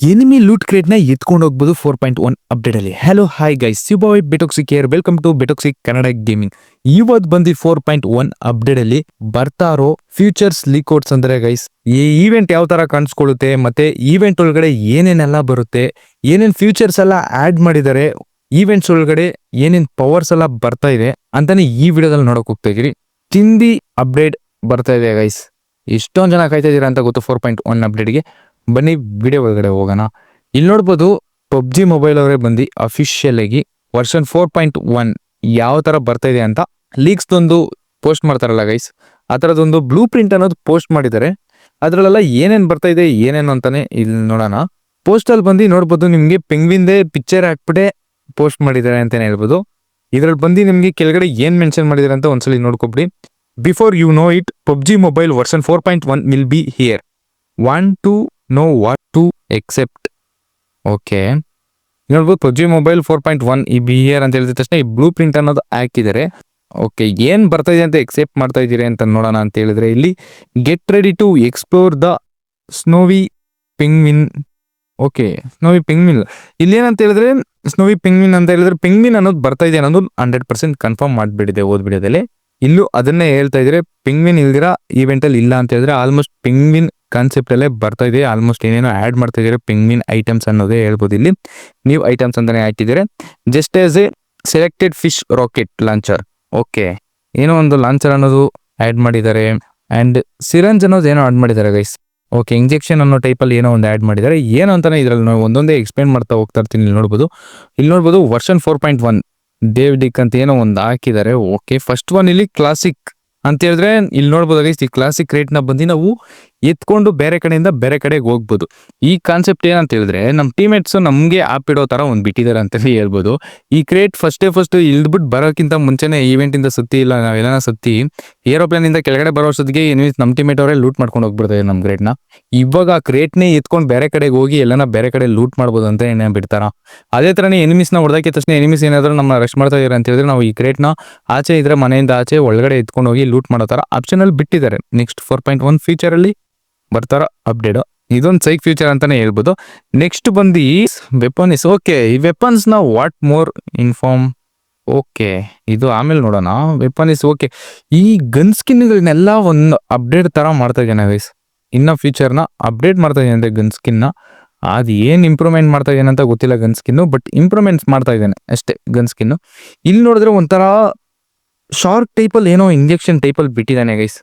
Enemy loot ಕ್ರೇಟ್ನ ಎತ್ಕೊಂಡು ಹೋಗ್ಬೋದು ಫೋರ್ ಪಾಯಿಂಟ್ ಒನ್ ಅಪ್ಡೇಟ್ ಅಲ್ಲಿ. ಹಲೋ ಹಾಯ್ ಗೈಸ್ ಸಿಬಾಯ್ ಬೆಟೋಕ್ಸಿಕ್ ಕೇರ್ ವೆಲ್ಕಮ್ ಟು ಬೆಟೋಕ್ಸಿಕ್ ಕನ್ನಡ ಗೇಮಿಂಗ್ ಇವತ್ತು ಬಂದಿ ಫೋರ್ ಪಾಯಿಂಟ್ ಒನ್ ಅಪ್ಡೇಟ್ ಅಲ್ಲಿ ಬರ್ತಾ ಇರೋ ಫ್ಯೂಚರ್ಸ್ ಲೀಕೋಟ್ಸ್ ಅಂದ್ರೆ ಗೈಸ್ ಈ ಈವೆಂಟ್ ಯಾವ ತರ ಕಾಣಿಸ್ಕೊಳ್ಳುತ್ತೆ, ಮತ್ತೆ ಈವೆಂಟ್ ಒಳಗಡೆ ಏನೇನೆಲ್ಲ ಬರುತ್ತೆ, ಏನೇನ್ ಫ್ಯೂಚರ್ಸ್ ಎಲ್ಲ ಆಡ್ ಮಾಡಿದ್ದಾರೆ ಈವೆಂಟ್ಸ್ ಒಳಗಡೆ ಏನೇನ್ ಪವರ್ಸ್ ಎಲ್ಲ ಬರ್ತಾ ಇದೆ ಅಂತಾನೆ ಈ ವಿಡಿಯೋದಲ್ಲಿ ನೋಡಕ್ ಹೋಗ್ತಾ ಇದೀರಿ ತಿಂದಿ ಅಪ್ಡೇಟ್ ಬರ್ತಾ ಇದೆ ಗೈಸ್ ಇಷ್ಟೊಂದು ಜನ ಕಾಯ್ತಾ ಇದೀರಾ ಅಂತ ಗೊತ್ತು ಫೋರ್ ಪಾಯಿಂಟ್ ಒನ್ ಅಪ್ಡೇಟ್ಗೆ ಬನ್ನಿ ವಿಡಿಯೋ ಒಳಗಡೆ ಹೋಗೋಣ. ಇಲ್ಲಿ ನೋಡ್ಬೋದು ಪಬ್ಜಿ ಮೊಬೈಲ್ ಅವರೇ ಬಂದು ಅಫಿಷಿಯಲ್ ಆಗಿ ವರ್ಷನ್ ಫೋರ್ ಪಾಯಿಂಟ್ ಒನ್ ಯಾವ ಥರ ಬರ್ತಾ ಇದೆ ಅಂತ ಲೀಕ್ಸ್ ಒಂದು ಪೋಸ್ಟ್ ಮಾಡ್ತಾರಲ್ಲ ಗೈಸ್ ಆ ಥರದೊಂದು ಬ್ಲೂ ಪ್ರಿಂಟ್ ಅನ್ನೋದು ಪೋಸ್ಟ್ ಮಾಡಿದ್ದಾರೆ. ಅದರಲ್ಲೆಲ್ಲ ಏನೇನು ಬರ್ತಾ ಇದೆ, ಏನೇನು ಅಂತಾನೆ ಇಲ್ಲಿ ನೋಡೋಣ. ಪೋಸ್ಟಲ್ಲಿ ಬಂದು ನೋಡ್ಬೋದು ನಿಮಗೆ ಪೆಂಗ್ವಿಂದೇ ಪಿಕ್ಚರ್ ಹಾಕ್ಬಿಟ್ಟೆ ಪೋಸ್ಟ್ ಮಾಡಿದ್ದಾರೆ ಅಂತಲೇ ಹೇಳ್ಬೋದು. ಇದರಲ್ಲಿ ಬಂದು ನಿಮಗೆ ಕೆಳಗಡೆ ಏನು ಮೆನ್ಷನ್ ಮಾಡಿದ್ದಾರೆ ಅಂತ ಒಂದ್ಸಲಿ ನೋಡ್ಕೊಬಿಡಿ. Before you know it PUBG mobile version four point one will be here one two no what to expect okay ನೋಡ್ಬೋದು PUBG mobile four point one ಈ ಬಿ ಹಿಯರ್ ಅಂತ ಹೇಳಿದ ತಕ್ಷಣ ಈ ಬ್ಲೂ ಪ್ರಿಂಟ್ ಅನ್ನೋದು ಹಾಕಿದ್ದಾರೆ ಓಕೆ ಏನ್ ಬರ್ತಾ ಇದೆ ಅಂತ ಎಕ್ಸೆಪ್ಟ್ ಮಾಡ್ತಾ ಇದ್ದೀರಿ ಅಂತ ನೋಡೋಣ ಅಂತ ಹೇಳಿದ್ರೆ, ಇಲ್ಲಿ get ready to explore the snowy penguin okay snowy penguin ಇಲ್ಲಿ ಏನಂತ ಹೇಳಿದ್ರೆ ಸ್ನೋವಿ ಪಿಂಗ್ವಿನ್ ಅಂತ ಹೇಳಿದ್ರೆ ಪಿಂಗ್ವಿನ್ ಅನ್ನೋದು ಬರ್ತಾ ಇದೆ ಅನ್ನೋದು ಹಂಡ್ರೆಡ್ ಪರ್ಸೆಂಟ್ ಕನ್ಫರ್ಮ್ ಮಾಡಿಬಿಡಿದೆ ಓದ್ ಇಲ್ಲೂ ಅದನ್ನೇ ಹೇಳ್ತಾ ಇದ್ರೆ ಪಿಂಗ್ವಿನ್ ಇಲ್ದಿರ ಈವೆಂಟಲ್ಲಿ ಇಲ್ಲ ಅಂತ ಹೇಳಿದ್ರೆ ಆಲ್ಮೋಸ್ಟ್ ಪಿಂಗ್ವಿನ್ ಕಾನ್ಸೆಪ್ಟ್ ಅಲ್ಲೇ ಬರ್ತಾ ಇದೆ. ಆಲ್ಮೋಸ್ಟ್ ಏನೇನೋ ಆಡ್ ಮಾಡ್ತಾ ಇದ್ದಾರೆ. ಪಿಂಗ್ಮಿನ್ ಐಟಮ್ಸ್ ಅನ್ನೋದೇ ಹೇಳ್ಬೋದು ಇಲ್ಲಿ. ನೀವು ಐಟಮ್ಸ್ ಅಂತಾನೆ ಹಾಕಿದ್ದಾರೆ just as a selected fish rocket launcher okay ಏನೋ ಒಂದು ಲಾಂಚರ್ ಅನ್ನೋದು ಆಡ್ ಮಾಡಿದ್ದಾರೆ. ಅಂಡ್ ಸಿರಂಜ್ ಅನ್ನೋದು ಏನೋ ಆಡ್ ಮಾಡಿದ್ದಾರೆ ಗೈಸ್ ಓಕೆ ಇಂಜೆಕ್ಷನ್ ಅನ್ನೋ ಟೈಪಲ್ಲಿ ಏನೋ ಒಂದು ಆಡ್ ಮಾಡಿದ್ದಾರೆ. ಏನು ಅಂತಾನೆ ಇದ್ರಲ್ಲಿ ನಾವು ಒಂದೊಂದೇ ಎಕ್ಸ್ಪ್ಲೇನ್ ಮಾಡ್ತಾ ಹೋಗ್ತಾ ಇರ್ತೀನಿ ಇಲ್ಲಿ ನೋಡ್ಬೋದು. ಇಲ್ಲಿ ನೋಡ್ಬೋದು ವರ್ಷನ್ ಫೋರ್ ಪಾಯಿಂಟ್ ಒನ್ ದೇವ್ ಡಿಕ್ ಅಂತ ಏನೋ ಒಂದು ಹಾಕಿದ್ದಾರೆ. ಓಕೆ ಫಸ್ಟ್ ಒನ್ ಇಲ್ಲಿ ಕ್ಲಾಸಿಕ್ ಅಂತ ಹೇಳಿದ್ರೆ ಇಲ್ಲಿ ನೋಡ್ಬೋದು guys, ಈ ಕ್ಲಾಸಿಕ್ ರೇಟ್ನ ಬಂದು ನಾವು ಎತ್ಕೊಂಡು ಬೇರೆ ಕಡೆಯಿಂದ ಬೇರೆ ಕಡೆಗೆ ಹೋಗ್ಬೋದು. ಈ ಕಾನ್ಸೆಪ್ಟ್ ಏನಂತ ಹೇಳಿದ್ರೆ ನಮ್ಮ ಟೀಮೇಟ್ಸ್ ನಮಗೆ ಆಪ್ ಇಡೋ ತರ ಒಂದು ಬಿಟ್ಟಿದ್ದಾರೆ ಅಂತಲೇ ಹೇಳ್ಬೋದು. ಈ ಕ್ರೇಟ್ ಫಸ್ಟೇ ಫಸ್ಟ್ ಇಳ್ದ್ಬಿಟ್ಟು ಬರೋಕ್ಕಿಂತ ಮುಂಚೆನೇ ಈವೆಂಟ್ ಇಂದ ಸುತ್ತಿ ಇಲ್ಲ ನಾವೆಲ್ಲ ಸುತ್ತಿ ಏರೋಪ್ಲೇನ್ ಇಂದ ಕೆಳಗಡೆ ಬರೋ ಎನಿಮೀಸ್ ನಮ್ಮ ಟೀಮೇಟ್ ಅವರೇ ಲೂಟ್ ಮಾಡ್ಕೊಂಡು ಹೋಗ್ಬಿಡ್ತಾರೆ ನಮ್ಮ ಗ್ರೇಟ್ನ ಇವಾಗ ಆ ಕ್ರೇಟ್ನೇ ಎತ್ಕೊಂಡು ಬೇರೆ ಕಡೆಗೆ ಹೋಗಿ ಎಲ್ಲನ ಬೇರೆ ಕಡೆ ಲೂಟ್ ಮಾಡ್ಬೋದು ಅಂತ ಏನೇ ಬಿಡ್ತಾರ ಅದೇ ತರನೇ ಎನಿಮಿಸ್ನ ಹೊಡೆದಕ್ಕೆ ತಕ್ಷಣ ಎನಿಮಿಸ್ ಏನಾದರೂ ನಮ್ಮ ರಶ್ ಮಾಡ್ತಾ ಇದಾರೆ ಅಂತ ಹೇಳಿದ್ರೆ ನಾವು ಈ ಕ್ರೇಟ್ನ ಆಚೆ ಇದ್ರೆ ಮನೆಯಿಂದ ಆಚೆ ಒಳಗಡೆ ಎತ್ಕೊಂಡು ಹೋಗಿ ಲೂಟ್ ಮಾಡೋ ಥರ ಆಪ್ಷನ್ ಅಲ್ಲಿ ಬಿಟ್ಟಿದ್ದಾರೆ. Next four point one feature ಅಲ್ಲಿ ಬರ್ತಾರ ಅಪ್ಡೇಟ್ ಇದೊಂದು ಸೈಕ್ ಫ್ಯೂಚರ್ ಅಂತಾನೆ ಹೇಳ್ಬೋದು. ನೆಕ್ಸ್ಟ್ ಬಂದು ವೆಪನ್ ಇಸ್ ಓಕೆ ಈ ವೆಪನ್ಸ್ನ ವಾಟ್ ಮೋರ್ ಇನ್ಫಾರ್ಮ್ ಓಕೆ ಇದು ಆಮೇಲೆ ನೋಡೋಣ. ವೆಪನ್ ಇಸ್ ಓಕೆ ಈ ಗನ್ ಸ್ಕಿನ್ಗಳನ್ನೆಲ್ಲ ಒಂದು ಅಪ್ಡೇಟ್ ತರ ಮಾಡ್ತಾ ಇದ್ದೇನೆ ಗೈಸ್ ಇನ್ನ ಫ್ಯೂಚರ್ನ ಅಪ್ಡೇಟ್ ಮಾಡ್ತಾ ಅಂದರೆ ಗನ್ ಸ್ಕಿನ್ನ. ಅದು ಏನು ಇಂಪ್ರೂವ್ಮೆಂಟ್ ಮಾಡ್ತಾ ಅಂತ ಗೊತ್ತಿಲ್ಲ ಗನ್ ಸ್ಕಿನ್ ಬಟ್ ಇಂಪ್ರೂವ್ಮೆಂಟ್ಸ್ ಮಾಡ್ತಾ ಇದ್ದಾನೆ ಅಷ್ಟೇ ಗನ್ ಸ್ಕಿನ್ ಇಲ್ಲಿ ನೋಡಿದ್ರೆ ಒಂಥರ ಶಾರ್ಕ್ ಟೈಪಲ್ಲಿ ಏನೋ ಇಂಜೆಕ್ಷನ್ ಟೈಪಲ್ಲಿ ಬಿಟ್ಟಿದ್ದಾನೆ ಗೈಸ್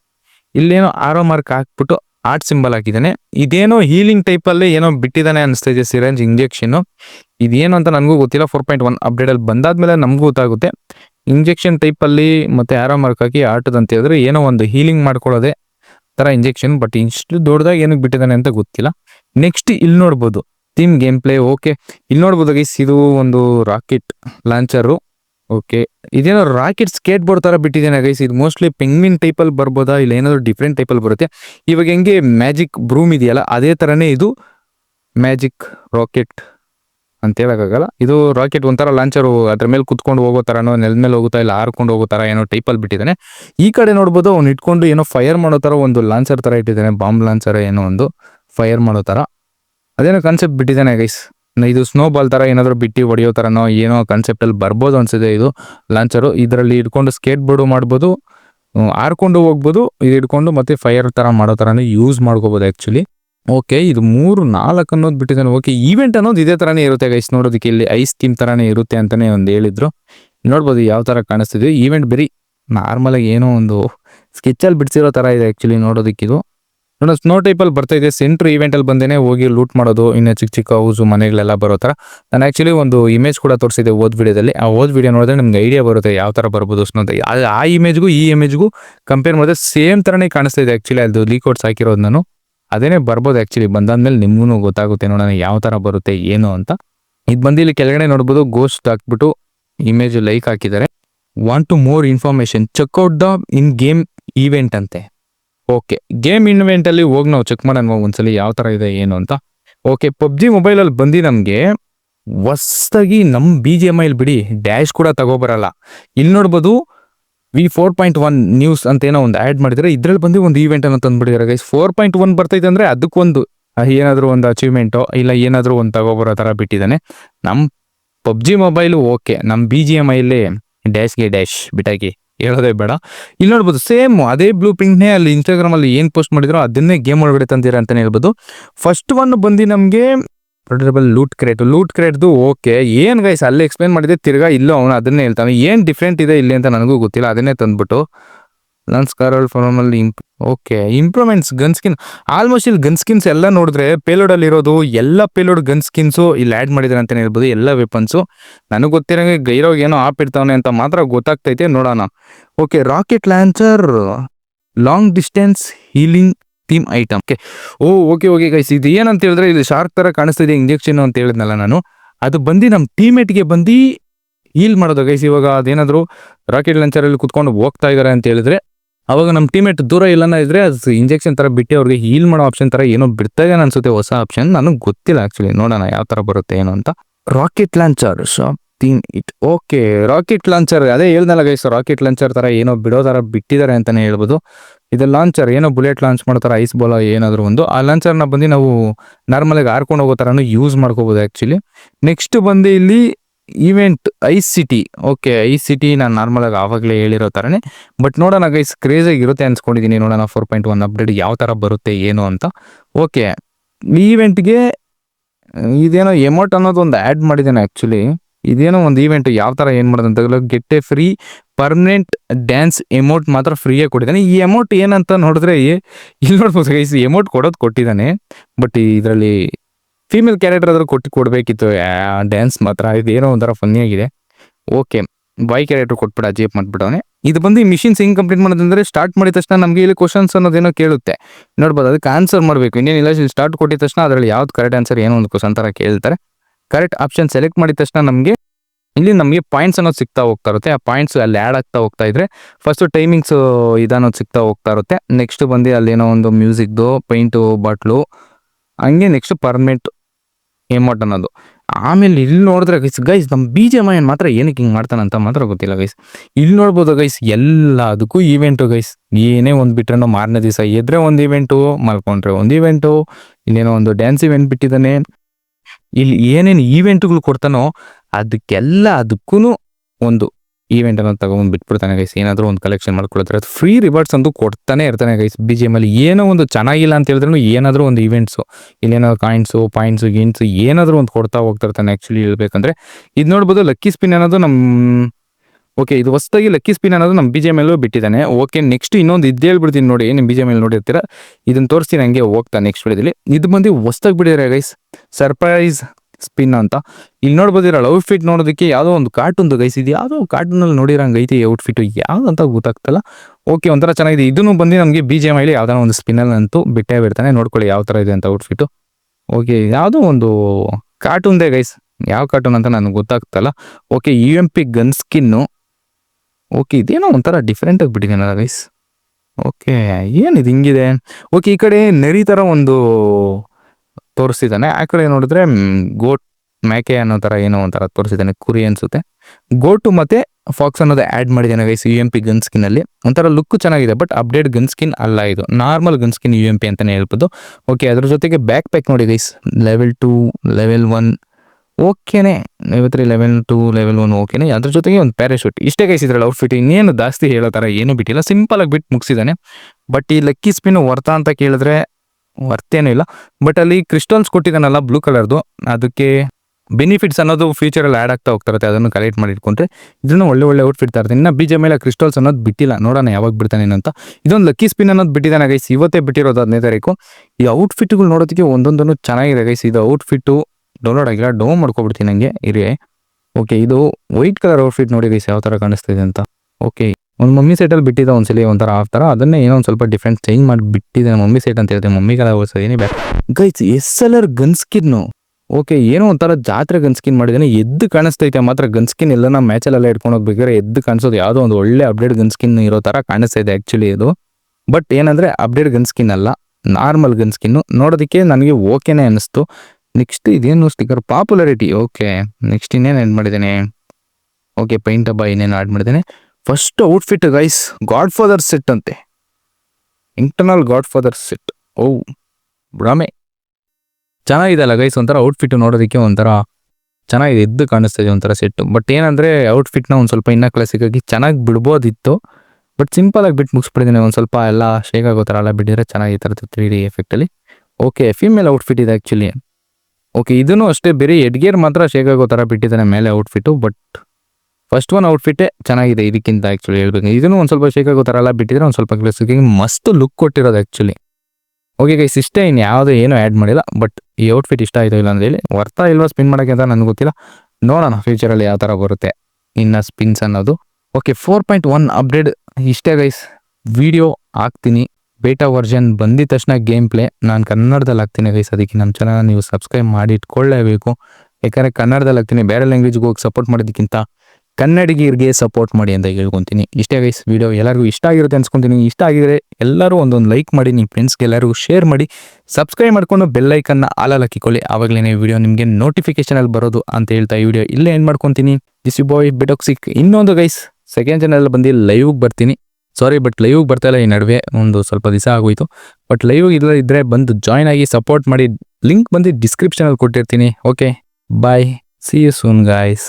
ಇಲ್ಲೇನೋ ಆರೋ ಮಾರ್ಕ್ ಹಾಕ್ಬಿಟ್ಟು ಆರ್ಟ್ ಸಿಂಬಲ್ ಹಾಕಿದ್ದಾನೆ. ಇದೇನೋ ಹೀಲಿಂಗ್ ಟೈಪಲ್ಲೇ ಏನೋ ಬಿಟ್ಟಿದ್ದಾನೆ ಅನಿಸ್ತಾ ಇದೆ ಸಿರಂಜ್ ಇಂಜೆಕ್ಷನ್. ಇದೇನು ಅಂತ ನನಗೂ ಗೊತ್ತಿಲ್ಲ. ಫೋರ್ ಪಾಯಿಂಟ್ ಒನ್ ಅಪ್ಡೇಟ್ ಅಲ್ಲಿ ಬಂದಾದ್ಮೇಲೆ ನಮಗೂ ಗೊತ್ತಾಗುತ್ತೆ. ಇಂಜೆಕ್ಷನ್ ಟೈಪಲ್ಲಿ ಮತ್ತೆ ಆರೋ ಮಾರ್ಕ್ ಹಾಕಿ ಆಟದ ಅಂತ ಹೇಳಿದ್ರೆ ಏನೋ ಒಂದು ಹೀಲಿಂಗ್ ಮಾಡ್ಕೊಳ್ಳೋದೆ ತರ ಇಂಜೆಕ್ಷನ್, ಬಟ್ ಇಷ್ಟು ದೊಡ್ಡದಾಗಿ ಏನಕ್ಕೆ ಬಿಟ್ಟಿದ್ದಾನೆ ಅಂತ ಗೊತ್ತಿಲ್ಲ. ನೆಕ್ಸ್ಟ್ ಇಲ್ಲಿ ನೋಡ್ಬೋದು. Team game play okay. ಇಲ್ಲಿ ನೋಡ್ಬೋದು ಗೈಸ್, ಇದು ಒಂದು ರಾಕೆಟ್ ಲಾಂಚರು. ಓಕೆ ಇದೇನೋ ರಾಕೆಟ್ ಸ್ಕೇಟ್ ಬೋರ್ಡ್ ತರ ಬಿಟ್ಟಿದ್ದೇನೆ ಗೈಸ್ ಇದು ಮೋಸ್ಟ್ಲಿ ಪೆಂಗ್ವಿನ್ ಅಲ್ಲಿ ಬರ್ಬೋದಾ? ಇಲ್ಲ ಏನಾದ್ರು ಡಿಫ್ರೆಂಟ್ ಅಲ್ಲಿ ಬರುತ್ತೆ? ಇವಾಗ ಹೆಂಗೆ ಮ್ಯಾಜಿಕ್ ಬ್ರೂಮ್ ಇದೆಯಲ್ಲ, ಅದೇ ತರನೇ ಇದು ಮ್ಯಾಜಿಕ್ ರಾಕೆಟ್ ಅಂತ ಹೇಳಕ್ಕಾಗಲ್ಲ. ಇದು ರಾಕೆಟ್ ಒಂಥರ ಲಾಂಚರ್ ಅದ್ರ ಮೇಲೆ ಕುತ್ಕೊಂಡು ಹೋಗೋ ತರನೋ, ನೆಲದ ಮೇಲೆ ಹೋಗುತ್ತಾ ಇಲ್ಲ ಹಾರ್ಕೊಂಡು ಹೋಗೋ ತರ ಏನೋ ಟೈಪಲ್ಲಿ ಬಿಟ್ಟಿದ್ದಾನೆ. ಈ ಕಡೆ ನೋಡ್ಬೋದು ಅವ್ನು ಇಟ್ಕೊಂಡು ಏನೋ ಫೈರ್ ಮಾಡೋ ತರ ಒಂದು ಲಾಂಚರ್ ತರ ಇಟ್ಟಿದ್ದಾನೆ. ಬಾಂಬ್ ಲಾಂಚರ್ ಏನೋ ಒಂದು ಫೈರ್ ಮಾಡೋ ತರ. ಅದೇನೋ ಕಾನ್ಸೆಪ್ಟ್ ಬಿಟ್ಟಿದ್ದಾನೆ ಗೈಸ್ ಇದು ಸ್ನೋ ಬಾಲ್ ತರ ಏನಾದ್ರು ಬಿಟ್ಟು ಹೊಡೆಯೋ ತರನೋ ಏನೋ ಕಾನ್ಸೆಪ್ಟ್ ಅಲ್ಲಿ ಬರ್ಬೋದು ಅನ್ಸಿದೆ ಇದು ಲಾಂಚರು ಇದರಲ್ಲಿ ಇಟ್ಕೊಂಡು ಸ್ಕೇಟ್ ಬೋರ್ಡು ಮಾಡ್ಬೋದು ಆರ್ಕೊಂಡು ಹಾರ್ಕೊಂಡು ಹೋಗ್ಬೋದು, ಇದು ಇಟ್ಕೊಂಡು ಮತ್ತೆ ಫೈರ್ ತರ ಮಾಡೋ ತರನೇ ಯೂಸ್ ಮಾಡ್ಕೋಬಹುದು ಆಕ್ಚುಲಿ ಓಕೆ ಇದು ಮೂರು, ನಾಲ್ಕು ಅನ್ನೋದು ಬಿಟ್ಟಿದ್ದಾನೆ. ಓಕೆ ಈವೆಂಟ್ ಅನ್ನೋದು ಇದೇ ತರನೇ ಇರುತ್ತೆ ಗೈಸ್ ನೋಡೋದಕ್ಕೆ ಇಲ್ಲಿ ಐಸ್ ಕ್ರೀಮ್ ತರನೇ ಇರುತ್ತೆ ಅಂತಾನೆ ಒಂದು ಹೇಳಿದ್ರು. ನೋಡ್ಬೋದು ಯಾವ ತರ ಕಾಣಿಸ್ತಿದೆ. ಈವೆಂಟ್ ಬರೀ ನಾರ್ಮಲ್ ಆಗಿ ಏನೋ ಒಂದು ಸ್ಕೆಚ್ ಅಲ್ಲಿ ಬಿಡಿಸಿರೋ ತರ ಇದೆ ಆಕ್ಚುಲಿ ನೋಡೋದಕ್ಕೆ ಇದು. ನೋಡೋ ಸ್ನೋ ಟೈಪಲ್ಲಿ ಬರ್ತಾ ಇದೆ. ಸೆಂಟ್ರ್ ಈವೆಂಟ್ ಅಲ್ಲಿ ಬಂದೇನೆ ಹೋಗಿ ಲೂಟ್ ಮಾಡೋದು, ಇನ್ನು ಚಿಕ್ಕ ಚಿಕ್ಕ ಹೌಸು ಮನೆಗಳೆಲ್ಲ ಬರೋ ಥರ ನಾನು ಆ್ಯಕ್ಚುಲಿ ಒಂದು ಇಮೇಜ್ ಕೂಡ ತೋರಿಸಿದೆ ಓದ್ ವಿಡಿಯೋದಲ್ಲಿ ಆ ಓದ್ ವಿಡಿಯೋ ನೋಡಿದ್ರೆ ನಿಮ್ಗೆ ಐಡಿಯಾ ಬರುತ್ತೆ ಯಾವ ಥರ ಬರ್ಬೋದು ಸ್ನೋ ಅಂತ ಆ- ಇಮೇಜ್ಗೂ ಈ ಇಮೇಜ್ಗೂ ಕಂಪೇರ್ ಮಾಡಿದ್ರೆ ಸೇಮ್ ಥರನೇ ಕಾಣಿಸ್ತಾ ಇದೆ ಆ್ಯಕ್ಚುಲಿ ಅದು ಲೀಕೋಟ್ಸ್ ಹಾಕಿರೋದು ನಾನು. ಅದೇನೇ ಬರ್ಬೋದು ಬಂದಾದ ಬಂದಾದ್ಮೇಲೆ ನಿಮಗೂ ಗೊತ್ತಾಗುತ್ತೆ ನೋಡೋಣ ಯಾವ ಥರ ಬರುತ್ತೆ, ಏನು ಅಂತ. ಇದು ಬಂದು ಇಲ್ಲಿ ಕೆಳಗಡೆ ನೋಡ್ಬೋದು ಗೋಸ್ಟ್ ಹಾಕ್ಬಿಟ್ಟು ಇಮೇಜ್ ಲೈಕ್ ಹಾಕಿದ್ದಾರೆ. Want to more information check out the in game event ಅಂತೆ. ಓಕೆ ಗೇಮ್ ಇನ್ವೆಂಟಲ್ಲಿ ಹೋಗಿ ನಾವು ಚೆಕ್ ಮಾಡೋಣ ಒಂದ್ಸಲಿ ಯಾವ ಥರ ಇದೆ, ಏನು ಅಂತ. ಓಕೆ ಪಬ್ಜಿ ಮೊಬೈಲಲ್ಲಿ ಬಂದು ನಮಗೆ ಹೊಸ್ದಾಗಿ ನಮ್ಮ ಬಿ ಜಿ ಎಂ ಐಲ್ ಬಿಡಿ ಡ್ಯಾಶ್ ಕೂಡ ತಗೋಬರಲ್ಲ ಇಲ್ಲಿ ನೋಡ್ಬೋದು V four point one news ಅಂತ ಏನೋ ಒಂದು ಆ್ಯಡ್ ಮಾಡಿದರೆ ಇದ್ರಲ್ಲಿ ಬಂದು ಒಂದು ಈವೆಂಟ್ ಅನ್ನು ತಂದುಬಿಟ್ಟಿದ್ದಾರೆ ಗೈಸ್ ಫೋರ್ ಪಾಯಿಂಟ್ ಒನ್ ಬರ್ತೈತೆ ಅಂದರೆ ಅದಕ್ಕೊಂದು ಏನಾದರೂ ಒಂದು ಅಚೀವ್ಮೆಂಟೋ ಇಲ್ಲ ಏನಾದರೂ ಒಂದು ತಗೋಬರೋ ಥರ ಬಿಟ್ಟಿದ್ದಾನೆ ನಮ್ಮ ಪಬ್ಜಿ ಮೊಬೈಲು ಓಕೆ ನಮ್ಮ ಬಿ ಜಿ ಎಂ ಐಲಿ ಡ್ಯಾಶ್ಗೆ ಡ್ಯಾಶ್ ಬಿಟಾಕಿ ಹೇಳೋದೇ ಬೇಡ. ಇಲ್ಲಿ ನೋಡ್ಬೋದು ಸೇಮ್ ಅದೇ ಬ್ಲೂ ಪ್ರಿಂಟ್ನೇ ಅಲ್ಲಿ ಇನ್ಸ್ಟಾಗ್ರಾಮಲ್ಲಿ ಏನು ಪೋಸ್ಟ್ ಮಾಡಿದ್ರು ಅದನ್ನೇ ಗೇಮ್ ಒಳಗಡೆ ತಂದಿರ ಅಂತಲೇ ಹೇಳ್ಬೋದು. ಫಸ್ಟ್ ಒನ್ ಬಂದು ನಮಗೆ ಪ್ರೊಡಕ್ಟಬಲ್ ಲೂಟ್ ಕ್ರೇಟ್ ಲೂಟ್ ಕ್ರೇಟ್ದು ಓಕೆ ಏನು ಗೈಸ್ ಅಲ್ಲಿ ಎಕ್ಸ್ಪ್ಲೇನ್ ಮಾಡಿದೆ ತಿರ್ಗಾ ಇಲ್ಲೋ ಅವನು ಅದನ್ನೇ ಹೇಳ್ತಾನೆ. ಏನು ಡಿಫ್ರೆಂಟ್ ಇದೆ ಇಲ್ಲಿ ಅಂತ ನನಗೂ ಗೊತ್ತಿಲ್ಲ. ಅದನ್ನೇ ತಂದ್ಬಿಟ್ಟು. ಲನ್ಸ್ ಸ್ಕಾರಲ್ ಫಾರ್ಮಲ್ಲಿ ಇಂಪ್ okay improvements gun skin almost ಇಲ್ಲಿ ಗನ್ ಸ್ಕಿನ್ಸ್ ಎಲ್ಲ ನೋಡಿದ್ರೆ ಪೇಲೋಡಲ್ಲಿ ಇರೋದು ಎಲ್ಲ ಪೇಲೋಡ್ ಗನ್ ಸ್ಕಿನ್ಸು ಇಲ್ಲಿ ಆ್ಯಡ್ ಮಾಡಿದ್ದಾರೆ ಅಂತಲೇ ಹೇಳ್ಬೋದು, ಎಲ್ಲ ವೆಪನ್ಸು ನನಗೆ ಗೊತ್ತಿರೋಂಗೆ ಗೈರೋಗ್ ಏನೋ ಆಪ್ ಇರ್ತಾವನೆ ಅಂತ ಮಾತ್ರ ಗೊತ್ತಾಗ್ತೈತೆ, ನೋಡೋಣ. Okay rocket launcher long distance healing theme item okay oh okay okay guys ಇದು ಏನಂತ ಹೇಳಿದ್ರೆ ಇದು ಶಾರ್ಕ್ ಥರ ಕಾಣಿಸ್ತಿದೆ ಇಂಜೆಕ್ಷನ್ ಅಂತ ಹೇಳಿದ್ನಲ್ಲ ನಾನು. ಅದು ಬಂದು ನಮ್ಮ ಟೀಮೇಟ್ಗೆ ಬಂದು ಹೀಲ್ ಮಾಡೋದು ಗೈಸ್ ಇವಾಗ ಅದೇನಾದರೂ ರಾಕೆಟ್ ಲಾಂಚರಲ್ಲಿ ಕುತ್ಕೊಂಡು ಹೋಗ್ತಾ ಇದ್ದಾರೆ ಅಂತ ಹೇಳಿದ್ರೆ ಅವಾಗ ನಮ್ಮ ಟೀಮೇಟ್ ದೂರ ಇಲ್ಲನ ಇದ್ರೆ ಅದು ಇಂಜೆಕ್ಷನ್ ಥರ ಬಿಟ್ಟು ಅವ್ರಿಗೆ ಹೀಲ್ ಮಾಡೋ ಆಪ್ಷನ್ ಥರ ಏನೋ ಬಿಡ್ತಾಗೆ ಅನ್ಸುತ್ತೆ ಹೊಸ ಆಪ್ಷನ್ ನನಗೆ ಗೊತ್ತಿಲ್ಲ ಆ್ಯಕ್ಚುಲಿ ನೋಡೋಣ ಯಾವ ಥರ ಬರುತ್ತೆ ಏನು ಅಂತ. ರಾಕೆಟ್ ಲಾಂಚರ್ ಸೊ ತೀನ್ ಇಟ್ ಓಕೆ ರಾಕೆಟ್ ಲಾಂಚರ್ ಅದೇ ಹೇಳ್ದಲ್ಲ ಗೈಸ್ ರಾಕೆಟ್ ಲಾಂಚರ್ ಥರ ಏನೋ ಬಿಡೋ ಥರ ಬಿಟ್ಟಿದ್ದಾರೆ ಅಂತಲೇ ಹೇಳ್ಬೋದು. ಇದು ಲಾಂಚರ್ ಏನೋ ಬುಲೆಟ್ ಲಾಂಚ್ ಮಾಡ್ತಾರೆ ಐಸ್ ಬಾಲ ಏನಾದರೂ ಒಂದು. ಆ ಲಾಂಚರ್ನ ಬಂದು ನಾವು ನಾರ್ಮಲಾಗಿ ಹಾರ್ಕೊಂಡು ಹೋಗೋ ಥರನೂ ಯೂಸ್ ಮಾಡ್ಕೋಬೋದು ಆ್ಯಕ್ಚುಲಿ ನೆಕ್ಸ್ಟ್ ಬಂದು ಇಲ್ಲಿ event ice city. Okay, ice city ನಾನು ನಾರ್ಮಲಾಗಿ ಆವಾಗಲೇ ಹೇಳಿರೋ ಥರನೇ ಬಟ್ ನೋಡೋಣ ಗೈಸ್ ಕ್ರೇಜ್ ಇರುತ್ತೆ ಅನ್ಸ್ಕೊಂಡಿದ್ದೀನಿ ನೋಡೋಣ ಫೋರ್ ಪಾಯಿಂಟ್ ಒನ್ ಅಪ್ಡೇಟ್ ಯಾವ ಥರ ಬರುತ್ತೆ, ಏನು ಅಂತ. ಓಕೆ ಈವೆಂಟ್ಗೆ ಇದೇನೋ ಎಮೋಟ್ ಅನ್ನೋದು ಒಂದು ಆ್ಯಡ್ ಮಾಡಿದ್ದೇನೆ ಆ್ಯಕ್ಚುಲಿ ಇದೇನೋ ಒಂದು ಈವೆಂಟ್ ಯಾವ ಥರ ಏನು ಮಾಡೋದು ಅಂತ get a free permanent dance emote ಮಾತ್ರ ಫ್ರೀಯಾಗಿ ಕೊಟ್ಟಿದ್ದಾನೆ. ಈ ಎಮೌಂಟ್ ಏನಂತ ನೋಡಿದ್ರೆ ಇಲ್ಲಿ ನೋಡ್ಬೋದು ಗೈಸ್ ಎಮೌಂಟ್ ಕೊಡೋದು ಕೊಟ್ಟಿದ್ದಾನೆ. ಬಟ್ ಇದರಲ್ಲಿ ಫೀಮೇಲ್ ಕ್ಯಾರೆಕ್ಟರ್ ಆದರೂ ಕೊಟ್ಟು ಕೊಡಬೇಕಿತ್ತು. ಡ್ಯಾನ್ಸ್ ಮಾತ್ರ. ಇದೇನೋ ಒಂಥರ ಫನ್ನಿಯಾಗಿದೆ ಓಕೆ ಬಾಯ್ ಕ್ಯಾರೆಕ್ಟರ್ ಕೊಟ್ಬಿಟ್ಟು ಅಜೀಪ್ ಮಾಡ್ಬಿಟ್ಟವನೆ ಇದು ಬಂದು ಈ ಮಿಷಿನ್ಸ್ ಹೆಂಗೆ ಕಂಪ್ಲೀಟ್ ಮಾಡೋದಂದ್ರೆ ಸ್ಟಾರ್ಟ್ ಮಾಡಿದ ತಕ್ಷಣ ನಮಗೆ ಇಲ್ಲಿ ಕ್ವಶನ್ಸ್ ಅನ್ನೋದೇನೋ ಕೇಳುತ್ತೆ. ನೋಡ್ಬೋದು, ಅದಕ್ಕೆ ಆನ್ಸರ್ ಮಾಡಬೇಕು. ಇನ್ನೇನಿಲ್ಲ ಸ್ಟಾರ್ಟ್ ಕೊಟ್ಟಿದ ತಕ್ಷಣ ಅದರಲ್ಲಿ ಯಾವ್ದು ಕರೆಕ್ಟ್ ಆನ್ಸರ್ ಏನೋ ಒಂದು ಕ್ವಶನ್ ಥರ ಕೇಳ್ತಾರೆ. ಕರೆಕ್ಟ್ ಆಪ್ಷನ್ ಸೆಲೆಕ್ಟ್ ಮಾಡಿದ ತಕ್ಷಣ ನಮಗೆ ಇಲ್ಲಿ ನಮಗೆ ಪಾಯಿಂಟ್ಸ್ ಅನ್ನೋದು ಸಿಗ್ತಾ ಹೋಗ್ತಾ ಇರುತ್ತೆ. ಆ ಪಾಯಿಂಟ್ಸ್ ಅಲ್ಲಿ ಆ್ಯಡ್ ಆಗ್ತಾ ಹೋಗ್ತಾ ಇದ್ರೆ ಫಸ್ಟ್ ಟೈಮಿಂಗ್ಸ್ ಇದನ್ನೋದು ಸಿಗ್ತಾ ಹೋಗ್ತಾ ಇರುತ್ತೆ. ನೆಕ್ಸ್ಟ್ ಬಂದು ಅಲ್ಲೇನೋ ಒಂದು ಮ್ಯೂಸಿಕ್ದು ಪೈಂಟು ಬಾಟ್ಲು ಹಂಗೆ ನೆಕ್ಸ್ಟ್ ಪರ್ಮನೆಂಟ್ ಎಮೌಂಟ್ ಅನ್ನೋದು. ಆಮೇಲೆ ಇಲ್ಲಿ ನೋಡಿದ್ರೆ ಗೈಸ್ ಗೈಸ್ ನಮ್ಮ ಬಿ ಜೆ ಮೈನ್ ಮಾತ್ರ ಏನಕ್ಕೆ ಹಿಂಗೆ ಮಾಡ್ತಾನಂತ ಮಾತ್ರ ಗೊತ್ತಿಲ್ಲ ಗೈಸ್ ಇಲ್ಲಿ ನೋಡ್ಬೋದು ಗೈಸ್ ಎಲ್ಲದಕ್ಕೂ ಈವೆಂಟು ಗೈಸ್ ಏನೇ ಒಂದು ಬಿಟ್ರೆ ಮಾರನೇ ದಿವಸ ಎದ್ರೆ ಒಂದು ಇವೆಂಟು ಮಲ್ಕೊಂಡ್ರೆ ಒಂದು ಇವೆಂಟು ಇಲ್ಲೇನೋ ಒಂದು ಡ್ಯಾನ್ಸ್ ಇವೆಂಟ್ ಬಿಟ್ಟಿದ್ದಾನೆ. ಇಲ್ಲಿ ಏನೇನು ಈವೆಂಟ್ಗಳು ಕೊಡ್ತಾನೋ, ಅದಕ್ಕೆಲ್ಲ ಅದಕ್ಕೂ ಒಂದು ಈವೆಂಟ್ ಅನ್ನೋದು ತಗೊಂಡು ಬಿಟ್ಬಿಡ್ತಾನೆ ಗೈಸ್ ಏನಾದರೂ ಒಂದು ಕಲೆಕ್ಷನ್ ಮಾಡ್ಕೊಳ್ತಾರೆ ಅದು ಫ್ರೀ ರಿವಾರ್ಡ್ಸ್ ಅಂತೂ ಕೊಡ್ತಾನೆ ಇರ್ತಾನೆ ಗೈಸ್ ಬಿ ಜಿ ಎಮಲ್ಲಿ ಏನೋ ಒಂದು ಚೆನ್ನಾಗಿಲ್ಲ ಅಂತ ಹೇಳಿದ್ರು ಏನಾದರೂ ಒಂದು ಇವೆಂಟ್ಸು ಇಲ್ಲೇನೋ ಕಾಯಿನ್ಸು ಪಾಯಿಂಟ್ಸು ಗೇನ್ಸ್ ಏನಾದರೂ ಒಂದು ಕೊಡ್ತಾ ಹೋಗ್ತಾ ಇರ್ತಾನೆ ಆ್ಯಕ್ಚುಲಿ ಹೇಳ್ಬೇಕಂದ್ರೆ. ಇದು ನೋಡ್ಬೋದು ಲಕ್ಕಿ ಸ್ಪಿನ್ ಅನ್ನೋದು ನಮ್ಮ ಓಕೆ ಇದು ಹೊಸದಾಗಿ ಲಕ್ಕಿ ಸ್ಪಿನ್ ಅನ್ನೋದು ನಮ್ಮ ಬಿ ಜೆ ಮೇಲೂ ಬಿಟ್ಟಿದ್ದಾನೆ. ಓಕೆ ನೆಕ್ಸ್ಟ್ ಇನ್ನೊಂದು ಇದು ಹೇಳ್ಬಿಡ್ತೀನಿ ನೋಡಿ ನಿಮ್ಮ ಬಿ ಜೆ ಮೇಲೆ ನೋಡಿರ್ತೀರ? ಇದನ್ನು ತೋರಿಸ್ತೀನಿ, ಹಂಗೆ ಹೋಗ್ತಾ ನೆಕ್ಸ್ಟ್ ವಿಡಿಯೋದಲ್ಲಿ ಇದು ಬಂದು ಹೊಸ್ದಾಗಿ ಬಿಟ್ಟಿದ್ದಾರೆ ಗೈಸ್ ಸರ್ಪ್ರೈಸ್ ಸ್ಪಿನ್ ಅಂತ. ಇಲ್ಲಿ ನೋಡ್ಬೋದಿರಲ್ಲ ಔಟ್ಫಿಟ್ ನೋಡೋದಕ್ಕೆ ಯಾವುದೋ ಒಂದು ಕಾರ್ಟೂನ್ದು ಗೈಸ್ ಇದು, ಯಾವುದೋ ಕಾರ್ಟೂನಲ್ಲಿ ನೋಡಿರಂಗೆ ಐತಿ ಔಟ್ಫಿಟ್ ಅಂತ ಗೊತ್ತಾಗ್ತಲ್ಲ. ಓಕೆ ಒಂಥರ ಚೆನ್ನಾಗಿದೆ. ಇದನ್ನು ಬಂದು ನಮಗೆ ಬಿ ಜೆ ಮೈಲಿ ಯಾವ್ದಾರ ಒಂದು ಸ್ಪಿನ್ನಲ್ಲಿ ಅಂತೂ ಬಿಟ್ಟೇ ಬಿಡ್ತಾನೆ. ನೋಡ್ಕೊಳ್ಳಿ ಯಾವ ಥರ ಇದೆ ಅಂತ ಔಟ್ಫಿಟ್ಟು ಓಕೆ ಯಾವುದೋ ಒಂದು ಕಾರ್ಟೂನ್ದೇ ಗೈಸ್ ಯಾವ ಕಾರ್ಟೂನ್ ಅಂತ ನನಗೆ ಗೊತ್ತಾಗ್ತಲ್ಲ. Okay U M P gun skin okay ಇದೇನೋ ಒಂಥರ ಡಿಫ್ರೆಂಟಾಗಿ ಬಿಟ್ಟಿದ್ದೀನಲ್ಲ ಗೈಸ್ ಓಕೆ ಏನಿದು ಹಿಂಗಿದೆ? ಓಕೆ ಈ ಕಡೆ ನೆರಿ ಥರ ಒಂದು ತೋರಿಸಿದ್ದಾನೆ. ಆ ಕಡೆ ನೋಡಿದ್ರೆ ಗೋಟ್ ಮೇಕೆ ಅನ್ನೋ ಥರ ಏನೋ ಒಂಥರ ತೋರಿಸಿದ್ದಾನೆ, ಕುರಿ ಅನ್ಸುತ್ತೆ. ಗೋಟು ಮತ್ತೆ ಫಾಕ್ಸ್ ಅನ್ನೋದು ಆ್ಯಡ್ ಮಾಡಿದ್ದಾನೆ guys U M P gun skin ಅಲ್ಲಿ. ಒಂಥರ ಲುಕ್ ಚೆನ್ನಾಗಿದೆ ಬಟ್ ಅಪ್ಡೇಟ್ ಗನ್ ಸ್ಕಿನ್ ಅಲ್ಲ ಇದು. Normal gun skin U M P ಅಂತಾನೆ ಹೇಳ್ಬೋದು. ಓಕೆ ಅದ್ರ ಜೊತೆಗೆ ಬ್ಯಾಕ್ ಪ್ಯಾಕ್ ನೋಡಿ guys level two level one ಓಕೆನೆ three level two level one ಓಕೆನೇ ಅದ್ರ ಜೊತೆಗೆ ಒಂದು ಪ್ಯಾರಾಶೂಟ್ ಇಷ್ಟೇ ಗೈಸ್ ಇದ್ರಲ್ಲಿ ಔಟ್ಫಿಟ್ ಇನ್ನೇನು ಜಾಸ್ತಿ ಹೇಳೋ ಥರ ಏನೂ ಬಿಟ್ಟಿಲ್ಲ. ಸಿಂಪಲ್ ಆಗಿ ಬಿಟ್ಟು ಮುಗಿಸಿದ್ದಾನೆ. ಬಟ್ ಈ ಲಕ್ಕಿ ಸ್ಪಿನ್ ವರ್ತಾ ಅಂತ ಕೇಳಿದ್ರೆ ವರ್ತೇನೂ ಇಲ್ಲ. ಬಟ್ ಅಲ್ಲಿ ಕ್ರಿಸ್ಟಲ್ಸ್ ಕೊಟ್ಟಿದ್ದಾನಲ್ಲ ಬ್ಲೂ ಕಲರ್ದು ಅದಕ್ಕೆ ಬೆನಿಫಿಟ್ಸ್ ಅನ್ನೋದು ಫ್ಯೂಚರಲ್ಲಿ ಆ್ಯಡ್ ಆಗ್ತಾ ಹೋಗ್ತಿರುತ್ತೆ ಅದನ್ನು ಕಲೆಕ್ಟ್ ಮಾಡಿ ಇಟ್ಕೊಂಡ್ರೆ. ಇದನ್ನು ಒಳ್ಳೆ ಒಳ್ಳೆ ಔಟ್ಫಿಟ್ ತರ್ತೀನಿ. ಇನ್ನು ಜೆ ಮೇಲೆ ಕ್ರಿಸ್ಟಲ್ಸ್ ಅನ್ನೋದು ಬಿಟ್ಟಿಲ್ಲ. ನೋಡೋಣ ಯಾವಾಗ ಬಿಡ್ತಾನೆ ಅಂತ ಇದೊಂದು ಲಕ್ಕಿ ಸ್ಪಿನ್ ಅನ್ನೋದು ಬಿಟ್ಟಿದ್ದಾನೆ ಗೈಸ್ ಇವತ್ತೇ ಬಿಟ್ಟಿರೋದು ಹದಿನೈದು ತಾರೀಕು. ಈ ಔಟ್ಫಿಟ್ಗಳು ನೋಡೋದಕ್ಕೆ ಒಂದೊಂದನ್ನು ಚೆನ್ನಾಗಿದೆ ಗೈಸ್ ಇದು ಔಟ್ಫಿಟ್ಟು ಡೌನ್ಲೋಡ್ ಆಗಿಲ್ಲ. ಡೌನ್ ಮಾಡ್ಕೊಬಿಡ್ತೀನಿ ನನಗೆ ಇರಿ ಓಕೆ ಇದು ವೈಟ್ ಕಲರ್ ಔಟ್ಫಿಟ್ ನೋಡಿ ಗೈಸ್ ಯಾವ ಥರ ಕಾಣಿಸ್ತಿದೆ ಅಂತ. ಓಕೆ ಒಂದು ಮಮ್ಮಿ ಸೆಟಲ್ಲಿ ಬಿಟ್ಟಿದ್ದ ಒಂದ್ಸಲಿ, ಒಂಥರ ಆ ಥರ, ಅದನ್ನೇ ಏನೋ ಒಂದು ಸ್ವಲ್ಪ ಡಿಫ್ರೆಂಟ್ ಚೇಂಜ್ ಮಾಡಿ ಬಿಟ್ಟಿದೆ ಮಮ್ಮಿ ಸೆಟ್ ಅಂತ ಹೇಳ್ತೀನಿ ಮಮ್ಮಿ ಕಲರ್ ಏನೇ back guys S L R gun skin okay ಏನೋ ಒಂಥರ ಜಾತ್ರೆ ಗನ್ ಸ್ಕಿನ್ ಮಾಡಿದ್ದಾನೆ. ಎದ್ದು ಕಾಣಿಸ್ತೈತೆ ಮಾತ್ರ ಗನ್ ಸ್ಕಿನ್ ಎಲ್ಲ ನಾವು ಮ್ಯಾಚಲ್ಲೆಲ್ಲ ಇಟ್ಕೊಂಡು ಹೋಗ್ಬೇಕಾದ್ರೆ ಎದ್ದು ಕಾಣಿಸೋದು ಯಾವುದೋ ಒಂದು ಒಳ್ಳೆ ಅಪ್ಡೇಟ್ ಗನ್ ಸ್ಕಿನ್ ಇರೋ ಥರ ಕಾಣಿಸ್ತಾ ಇದೆ ಆ್ಯಕ್ಚುಲಿ ಇದು. ಬಟ್ ಏನಂದರೆ ಅಪ್ಡೇಟ್ ಗನ್ ಸ್ಕಿನ್ ಅಲ್ಲ ನಾರ್ಮಲ್ ಗನ್ ಸ್ಕಿನ್ನು ನೋಡೋದಕ್ಕೆ ನನಗೆ ಓಕೆನೇ ಅನ್ನಿಸ್ತು ನೆಕ್ಸ್ಟ್ ಇದೇನು ಸ್ಟಿಕರ್ ಪಾಪ್ಯುಲಾರಿಟಿ ಓಕೆ ನೆಕ್ಸ್ಟ್ ಇನ್ನೇನು ಆ್ಯಡ್ ಮಾಡಿದ್ದೇನೆ? ಓಕೆ ಪೈಂಟ್ ಹಬ್ಬ ಇನ್ನೇನು ಆ್ಯಡ್ ಮಾಡಿದ್ದೇನೆ? First outfit guys godfather set ಅಂತೆ internal godfather set oh ಬ್ರಾಮೆ ಚೆನ್ನಾಗಿದೆ ಅಲ್ಲ ಗೈಸ್ ಒಂಥರ ಔಟ್ಫಿಟ್ ನೋಡೋದಕ್ಕೆ ಒಂಥರ ಚೆನ್ನಾಗಿದೆ, ಎದ್ದು ಕಾಣಿಸ್ತಿದೆ ಒಂಥರ ಸೆಟ್ ಬಟ್ ಏನಂದ್ರೆ ಔಟ್ಫಿಟ್ನ ಒಂದು ಸ್ವಲ್ಪ ಇನ್ನ ಕ್ಲಾಸಿಕ್ ಆಗಿ ಚೆನ್ನಾಗಿ ಬಿಡ್ಬೋದಿತ್ತು. ಬಟ್ ಸಿಂಪಲ್ ಆಗಿ ಬಿಟ್ಟು ಮುಗಿಸ್ಬಿಟ್ಟಿದ್ದೀನಿ ಒಂದು ಸ್ವಲ್ಪ ಎಲ್ಲ ಶೇಕ್ ಆಗೋ ಥರ ಎಲ್ಲ ಬಿಟ್ಟಿದ್ರೆ ಚೆನ್ನಾಗಿರುತ್ತೆ ತ್ರೀ ಡಿ ಎಫೆಕ್ಟಲ್ಲಿ ಓಕೆ ಫೀಮೇಲ್ ಔಟ್ಫಿಟ್ ಇದೆ ಆ್ಯಕ್ಚುಲಿ ಓಕೆ ಇದನ್ನು ಅಷ್ಟೇ, ಬೇರೆ ಎಡ್ಗೇರ್ ಮಾತ್ರ ಶೇಕ್ ಆಗೋ ಥರ ಬಿಟ್ಟಿದ್ದಾನೆ ಮೇಲೆ ಔಟ್ಫಿಟ್ಟು ಬಟ್ ಫಸ್ಟ್ ಒನ್ ಔಟ್ಫಿಟ್ಟೇ ಚೆನ್ನಾಗಿದೆ ಇದಕ್ಕಿಂತ ಆ್ಯಕ್ಚುಲಿ ಹೇಳ್ಬೇಕು. ಇದನ್ನು ಒಂದು ಸ್ವಲ್ಪ ಶೇಕ್ ಆಗೋ ಥರ ಎಲ್ಲ ಬಿಟ್ಟಿದ್ರೆ ಒಂದು ಸ್ವಲ್ಪ ಕ್ಲಾಸಿಕ್ ಮಸ್ತ್ ಲುಕ್ ಕೊಟ್ಟಿರೋದು ಆ್ಯಕ್ಚುಲಿ ಓಕೆ ಗೈಸ್ ಇಷ್ಟೇ ಇನ್ನು ಯಾವುದೂ ಏನೂ ಆ್ಯಡ್ ಮಾಡಿಲ್ಲ ಬಟ್ ಈ ಔಟ್ಫಿಟ್ ಇಷ್ಟ ಆಯಿತು ಇಲ್ಲ ಅಂತ ಹೇಳಿ, ವರ್ತಾ ಇಲ್ವಾ ಸ್ಪಿನ್ ಮಾಡೋಕ್ಕೆ ಅಂತ ನನಗೆ ಗೊತ್ತಿಲ್ಲ. ನೋಡೋಣ ಫ್ಯೂಚರಲ್ಲಿ ಯಾವ ಥರ ಬರುತ್ತೆ ಇನ್ನು ಸ್ಪಿನ್ಸ್ ಅನ್ನೋದು. Okay four point one update ಇಷ್ಟೇ ಗೈಸ್ ವಿಡಿಯೋ ಹಾಕ್ತೀನಿ. ಬೇಟಾ ವರ್ಷನ್ ಬಂದಿದ ತಕ್ಷಣ ಗೇಮ್ ಪ್ಲೇ ನಾನು ಕನ್ನಡದಲ್ಲಿ ಹಾಕ್ತೀನಿ ಗೈಸ್ ಅದಕ್ಕೆ ನಮ್ಮ ಚಾನಲ್ ನೀವು ಸಬ್ಸ್ಕ್ರೈಬ್ ಮಾಡಿ ಇಟ್ಕೊಳ್ಳೇಬೇಕು ಯಾಕಂದರೆ ಕನ್ನಡದಲ್ಲಿ ಹಾಕ್ತೀನಿ, ಬೇರೆ ಲ್ಯಾಂಗ್ವೇಜ್ಗೆ ಹೋಗಿ ಸಪೋರ್ಟ್ ಮಾಡೋದಕ್ಕಿಂತ ಕನ್ನಡಿಗರಿಗೆ ಸಪೋರ್ಟ್ ಮಾಡಿ ಅಂತ ಹೇಳ್ಕೊತೀನಿ. ಇಷ್ಟೇ ಗೈಸ್ ವಿಡಿಯೋ ಎಲ್ಲರಿಗೂ ಇಷ್ಟ ಆಗಿರುತ್ತೆ ಅನ್ಸ್ಕೊತೀನಿ. ಇಷ್ಟ ಆಗಿದ್ರೆ ಎಲ್ಲರೂ ಒಂದೊಂದು ಲೈಕ್ ಮಾಡಿ ನಿಮ್ಮ ಫ್ರೆಂಡ್ಸ್ಗೆ ಎಲ್ಲರಿಗೂ ಶೇರ್ ಮಾಡಿ ಸಬ್ಸ್ಕ್ರೈಬ್ ಮಾಡ್ಕೊಂಡು ಬೆಲ್ಲೈಕನ್ನ ಆಲಲ್ಲಿ ಹಾಕಿಕೊಳ್ಳಿ. ಆವಾಗಲೇ ವಿಡಿಯೋ ನಿಮಗೆ ನೋಟಿಫಿಕೇಶನಲ್ಲಿ ಬರೋದು ಅಂತ ಹೇಳ್ತಾ ಈ ವಿಡಿಯೋ ಇಲ್ಲೇ ಏನು ಮಾಡ್ಕೊತೀನಿ. ದಿಸ್ ಯು ಬಾಯ್ ಬಿಡೋಕ್ಸಿಕ್ ಇನ್ನೊಂದು ಗೈಸ್ ಸೆಕೆಂಡ್ ಚಾನಲ್ ಬಂದು ಲೈವ್ಗೆ ಬರ್ತೀನಿ. ಸಾರಿ ಬಟ್ ಲೈವ್ಗೆ ಬರ್ತಾ ಇಲ್ಲ ಈ ನಡುವೆ. ಒಂದು ಸ್ವಲ್ಪ ದಿವಸ ಆಗೋಯಿತು. ಬಟ್ ಲೈವ್ ಇಲ್ಲ ಇದ್ದರೆ ಬಂದು ಜಾಯ್ನ್ ಆಗಿ ಸಪೋರ್ಟ್ ಮಾಡಿ ಲಿಂಕ್ ಬಂದು ಡಿಸ್ಕ್ರಿಪ್ಷನಲ್ಲಿ ಕೊಟ್ಟಿರ್ತೀನಿ. Okay bye see you soon guys